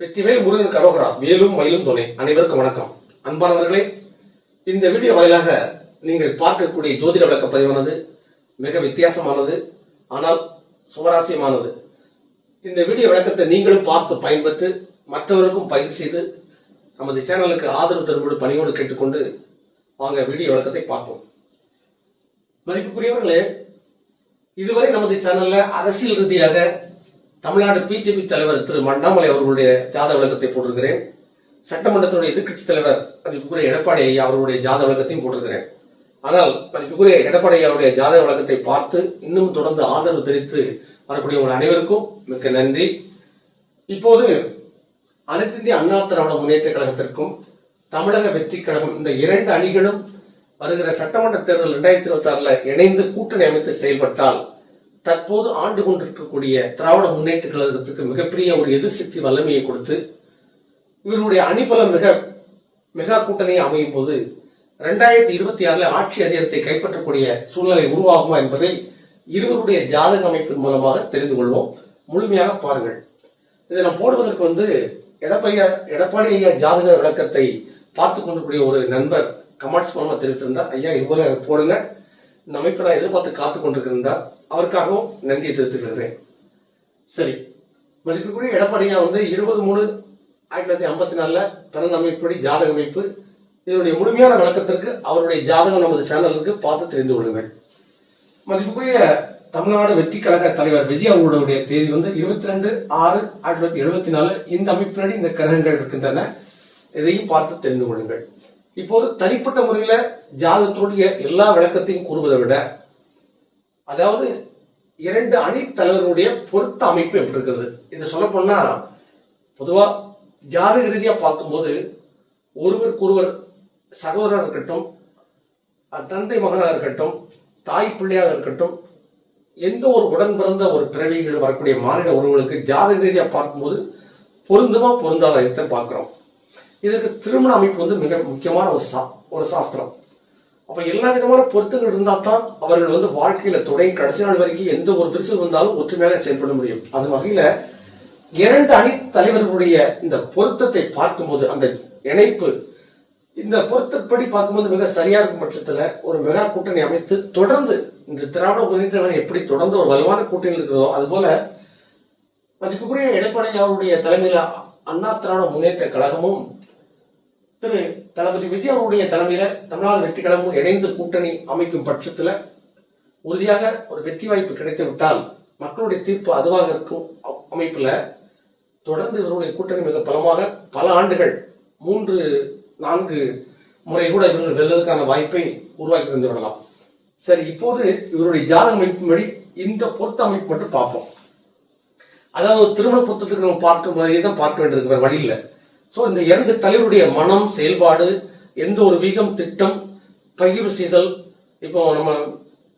வெற்றிவேல் முருகன் கரோகரா வேலும் மயிலும் துணை. அனைவருக்கும் வணக்கம். அன்பானவர்களே இந்த வீடியோ வாயிலாக நீங்கள் பார்க்கக்கூடிய ஜோதிட விளக்க பதிவானது மிக வித்தியாசமானது ஆனால் சுவராசியமானது இந்த வீடியோ விளக்கத்தை நீங்களும் பார்த்து பயன்பெற்று மற்றவருக்கும் பயிர் செய்து நமது சேனலுக்கு ஆதரவு தருவது பணியோடு கேட்டுக்கொண்டு வாங்க வீடியோ விளக்கத்தை பார்ப்போம். மதிப்புக்குரியவர்களே இதுவரை நமது சேனல்ல அரசியல் ரீதியாக தமிழ்நாடு பிஜேபி தலைவர் திரு அண்ணாமலை அவர்களுடைய ஜாத விளக்கத்தை போட்டிருக்கிறேன். சட்டமன்றத்தினுடைய எதிர்க்கட்சி தலைவர் மதிப்புக்குரிய எடப்பாடி ஐயா அவர்களுடைய ஜாத விளக்கத்தையும் போட்டிருக்கிறேன். ஆனால் மதிப்புக்குரிய எடப்பாடி ஐயாவுடைய ஜாத விளக்கத்தை பார்த்து இன்னும் தொடர்ந்து ஆதரவு தெரிவித்து வரக்கூடிய உங்கள் அனைவருக்கும் மிக்க நன்றி. இப்போது அனைத்து இந்திய அண்ணா திராவிட முன்னேற்ற கழகத்திற்கும் தமிழக வெற்றி கழகம் இந்த இரண்டு அணிகளும் வருகிற சட்டமன்ற தேர்தல் இரண்டாயிரத்தி இருபத்தி ஆறுல இணைந்து கூட்டணி அமைத்து செயல்பட்டால் தற்போது ஆண்டு கொண்டிருக்கக்கூடிய திராவிட முன்னேற்ற கழகத்துக்கு மிகப்பெரிய ஒரு எதிர்சக்தி வல்லமையை கொடுத்து இவருடைய அணிபலம் மிக மெகா கூட்டணி அமையும் போது ரெண்டாயிரத்தி இருபத்தி ஆறுல ஆட்சி அதிகாரத்தை கைப்பற்றக்கூடிய சூழ்நிலை உருவாகுமா என்பதை இருவருடைய ஜாதக அமைப்பின் மூலமாக தெரிந்து கொள்வோம். முழுமையாக பாருங்கள். இதை நான் போடுவதற்கு வந்து எடப்பாடி எடப்பாடி ஐயா ஜாதக விளக்கத்தை பார்த்து கொண்டிருக்கூடிய ஒரு நண்பர் கமெண்ட்ஸ் மூலமாக தெரிவித்திருந்தார். ஐயா இதுபோல போடுங்க. இந்த அமைப்பை நான் எதிர்பார்த்து காத்து கொண்டிருக்கின்றார். அவருக்காகவும் நன்றியை தெரிவித்துக்கிறேன் சரி. மதிப்புக்குரிய எடப்பாடியா வந்து இருபது மூணு ஆயிரத்தி தொள்ளாயிரத்தி ஐம்பத்தி நாலில் பிறந்த அமைப்படி ஜாதக அமைப்பு. இதனுடைய முழுமையான விளக்கத்திற்கு அவருடைய ஜாதகம் நமது சேனலுக்கு பார்த்து தெரிந்து கொள்ளுங்கள். மதிப்புக்குரிய தமிழ்நாடு வெற்றி கழக தலைவர் விஜய் அவர்களுடைய தேதி வந்து இருபத்தி ரெண்டு ஆறு ஆயிரத்தி தொள்ளாயிரத்தி எழுபத்தி நாலு இந்த அமைப்பினடி இந்த கிரகங்கள் இருக்கின்றன. இதையும் பார்த்து தெரிந்து கொள்ளுங்கள். இப்போது தனிப்பட்ட முறையில் ஜாதகத்துடைய எல்லா விளக்கத்தையும் கூறுவதை விட அதாவது இரண்டு அணி தலைவர்களுடைய பொருத்த அமைப்பு எப்படி இருக்கிறது? இது சொல்ல போனா ஜாதக ரீதியாக பார்க்கும்போது ஒருவருக்கொருவர் சகோதரராக இருக்கட்டும் தந்தை மகனாக இருக்கட்டும் தாய் பிள்ளையாக இருக்கட்டும் எந்த ஒரு உடன் பிறந்த ஒரு பிறவிகள் வரக்கூடிய மாநில உறவுகளுக்கு ஜாதக ரீதியாக பார்க்கும்போது பொருந்துமா பொருந்தாத இதை பார்க்குறோம். இதுக்கு திருமண அமைப்பு வந்து மிக முக்கியமான ஒரு சா ஒரு சாஸ்திரம். அப்ப எல்லா விதமான பொருத்தங்கள் இருந்தால் தான் அவர்கள் வந்து வாழ்க்கையில தொடங்கி கடைசி நாள் வரைக்கும் எந்த ஒரு விரிசல் வந்தாலும் ஒற்றுமையாக செயல்பட முடியும். அது வகையில இரண்டு அணி தலைவர்களுடைய இந்த பொருத்தத்தை பார்க்கும்போது அந்த இணைப்பு இந்த பொருத்தப்படி பார்க்கும்போது மிக சரியா இருக்கும் பட்சத்துல ஒரு மெகா கூட்டணி அமைத்து தொடர்ந்து இந்த திராவிட முன்னேற்ற எப்படி தொடர்ந்து ஒரு வலுவான கூட்டணி இருக்கிறதோ அதுபோல மதிப்புக்குரிய எடப்பாடி அவருடைய தலைமையில அண்ணா திராவிட முன்னேற்ற கழகமும் திரு தளபதி விஜய் அவருடைய தலைமையில தமிழ்நாடு வெற்றி கழகமும் இணைந்து கூட்டணி அமைக்கும் பட்சத்துல உறுதியாக ஒரு வெற்றி வாய்ப்பு கிடைத்து விட்டால் மக்களுடைய தீர்ப்பு அதுவாக இருக்கும். அமைப்புல தொடர்ந்து இவருடைய கூட்டணி மிக பலமாக பல ஆண்டுகள் மூன்று நான்கு முறை கூட இவர்கள் வெல்வதற்கான வாய்ப்பை உருவாக்கி தந்து விடலாம். சரி இப்போது இவருடைய ஜாதக அமைப்பின்படி இந்த பொருத்த அமைப்பு மட்டும் பார்ப்போம். அதாவது திருமண பொருத்தத்துக்கு நம்ம பார்க்க மாதிரியே தான் பார்க்க வேண்டியிருக்கு வழி இல்லை. ஸோ இந்த இரண்டு தலைவருடைய மனம் செயல்பாடு எந்த ஒரு வீகம் திட்டம் பகிர்வு செய்தல் இப்போ நம்ம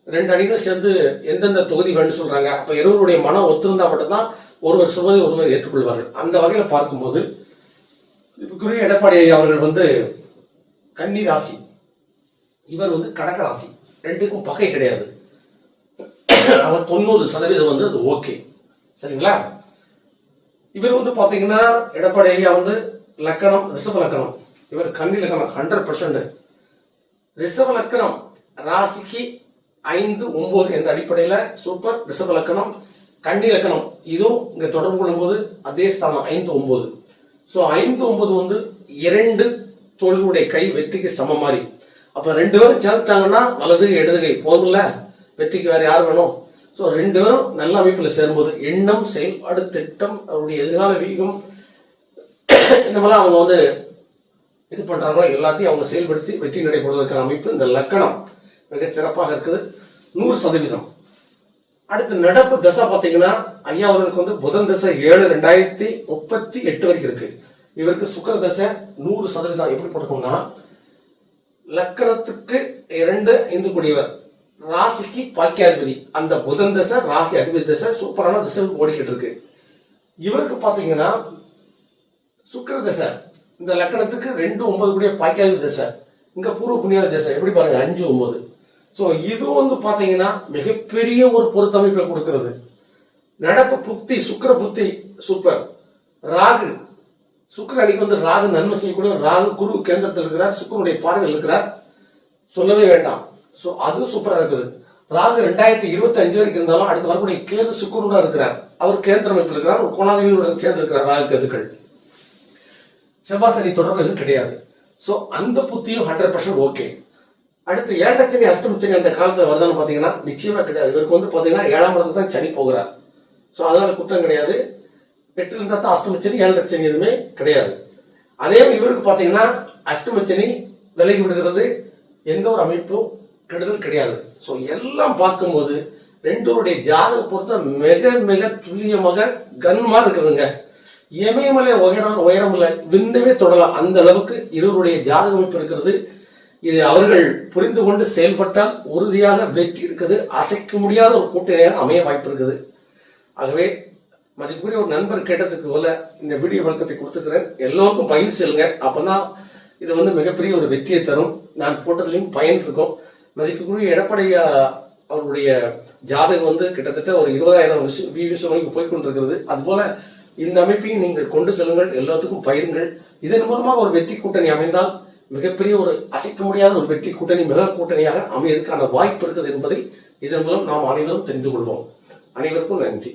ரெண்டு அணிகள் சேர்ந்து எந்தெந்த தொகுதி வேணும்னு சொல்றாங்க அப்போ இருவருடைய மனம் ஒத்திருந்தா மட்டும்தான் ஒருவர் சொல்வதை ஒருவர் ஏற்றுக்கொள்வார்கள். அந்த வகையில் பார்க்கும்போது இதுக்குரிய எடப்பாடி அவர்கள் வந்து கன்னி ராசி இவர் வந்து கடக ராசி ரெண்டுக்கும் பகை கிடையாது. அவர் தொண்ணூறு சதவீதம் வந்து அது ஓகே சரிங்களா? இவர் வந்து பார்த்தீங்கன்னா எடப்பாடி ஐயா வந்து லக்கணம் ரிஷப லக்கணம். இவர் கன்னி லக்கணம் ஹண்ட்ரட் பர்சன்ட் ரிஷப லக்கணம் ராசிக்கு ஐந்து ஒன்பது என்ற அடிப்படையில் சூப்பர் ரிஷப லக்கணம் கன்னி லக்கணம். இதுவும் இங்க தொடர்பு கொள்ளும்போது அதே ஸ்தானம் ஐந்து ஒன்பது. ஸோ ஐந்து ஒன்பது வந்து இரண்டு தோல்களுடைய கை வெற்றிக்கு சம மாதிரி. அப்போ ரெண்டு பேரும் சேர்ந்துட்டாங்கன்னா வலது இடதுகை போதும்ல? வெற்றிக்கு வேற யார் வேணும்? ஸோ ரெண்டு பேரும் நல்ல அமைப்பில் சேரும்போது எண்ணம் செயல்பாடு திட்டம் அவருடைய எதிர்கால வீகம் இந்த மாதிரிலாம் அவங்க வந்து இது பண்ணுறாங்களோ எல்லாத்தையும் அவங்க செயல்படுத்தி வெற்றி நடைபெறுவதற்கான அமைப்பு இந்த லக்கணம் மிக சிறப்பாக இருக்குது. நூறு சதவீதம். அடுத்து நடப்பு தசை பார்த்தீங்கன்னா ஐயா அவர்களுக்கு வந்து புதன் தசை ஏழு ரெண்டாயிரத்தி முப்பத்தி எட்டு வரைக்கும் இருக்கு. இவருக்கு சுக்கர தசை நூறு சதவீதம். எப்படி போட்டுக்கோங்கன்னா லக்கணத்துக்கு இரண்டு இந்து கூடியவர் ராசிக்கு பாக்கியாதிபதி. அந்த புதன் தசை ராசி அதிபதி தசை சூப்பரான திசை ஓடிக்கிட்டு இருக்கு. இவருக்கு பாத்தீங்கன்னா சுக்கர தசை இந்த லக்கணத்துக்கு ரெண்டு ஒன்பது கூடிய பாக்கியாதிபதி தசை இங்க பூர்வ புண்ணியாத தசை எப்படி பாருங்க? அஞ்சு ஒன்பது. ஸோ இது வந்து பாத்தீங்கன்னா மிகப்பெரிய ஒரு பொருத்தமைப்பை கொடுக்கிறது. நடப்பு புக்தி சுக்கிர புத்தி சூப்பர் ராகு. சுக்கர அடிக்கு வந்து ராகு நன்மை செய்யக்கூடிய ராகு குரு கேந்திரத்தில் இருக்கிறார் சுக்கிரனுடைய பார்வையில் இருக்கிறார். சொல்லவே வேண்டாம். ஸோ அதுவும் சூப்பராக இருக்குது. ராகு ரெண்டாயிரத்தி இருபத்தி அஞ்சு வரைக்கும் இருந்தாலும் அடுத்து வரக்கூடிய கேது சுக்கரனாக இருக்கிறார். அவர் கேந்திர அமைப்பில் இருக்கிறார் ஒரு கோணாதிபதியுடன் சேர்ந்து இருக்கிறார் ராகு கேதுக்கள். செவ்வாய் சனி தொடர்பு எதுவும் கிடையாது. ஸோ அந்த புத்தியும் ஹண்ட்ரட் பர்சன்ட் ஓகே அடுத்து ஏழரை சனி அந்த காலத்தில் வருதான்னு பார்த்தீங்கன்னா நிச்சயமாக கிடையாது. இவருக்கு வந்து பார்த்தீங்கன்னா ஏழாம் இடத்துல தான் சனி போகிறார். ஸோ அதனால குற்றம் கிடையாது. எட்டு இருந்தால் தான் அஷ்டமச்சனி சனி ஏழரை சனி எதுவுமே கிடையாது. அதே மாதிரி இவருக்கு பார்த்தீங்கன்னா அஷ்டமச்சனி விலகி விடுகிறது. எந்த ஒரு அமைப்பும் கெடுதல் கிடையாது. ஸோ எல்லாம் பார்க்கும்போது ரெண்டோருடைய ஜாதக பொறுத்த மிக மிக துல்லியமாக கன்மாக இருக்குதுங்க. இமயமலை உயரம் உயரமில்ல விண்ணவே தொடலாம் அந்த அளவுக்கு இருவருடைய ஜாதக அமைப்பு இருக்கிறது இது அவர்கள் புரிந்து கொண்டு செயல்பட்டால் உறுதியாக வெற்றி இருக்குது அசைக்க முடியாத ஒரு கூட்டணியாக அமைய வாய்ப்பு இருக்குது ஆகவே மதிப்புக்குரிய ஒரு நண்பர் கேட்டதுக்கு போல இந்த வீடியோ விளக்கத்தை கொடுத்துக்கிறேன் எல்லோருக்கும் பயிர் செல்லுங்க அப்பதான் இது வந்து மிகப்பெரிய ஒரு வெற்றியை தரும் நான் போட்டதுலையும் பயன் இருக்கும் மதிப்புக்குரிய எடப்பாடி அவருடைய ஜாதகம் வந்து கிட்டத்தட்ட ஒரு இருபதாயிரம் வியூஸ் வரைக்கும் போய் கொண்டிருக்கிறது அதுபோல இந்த அமைப்பையும் நீங்கள் கொண்டு செல்லுங்கள் எல்லாத்துக்கும் பயிருங்கள். இதன் மூலமாக ஒரு வெற்றி கூட்டணி அமைந்தால் மிகப்பெரிய ஒரு அசைக்க முடியாத ஒரு வெற்றி கூட்டணி மிக கூட்டணியாக அமையதுக்கான வாய்ப்பு இருக்குது என்பதை இதன் மூலம் நாம் அனைவரும் தெரிந்து கொள்வோம். அனைவருக்கும் நன்றி.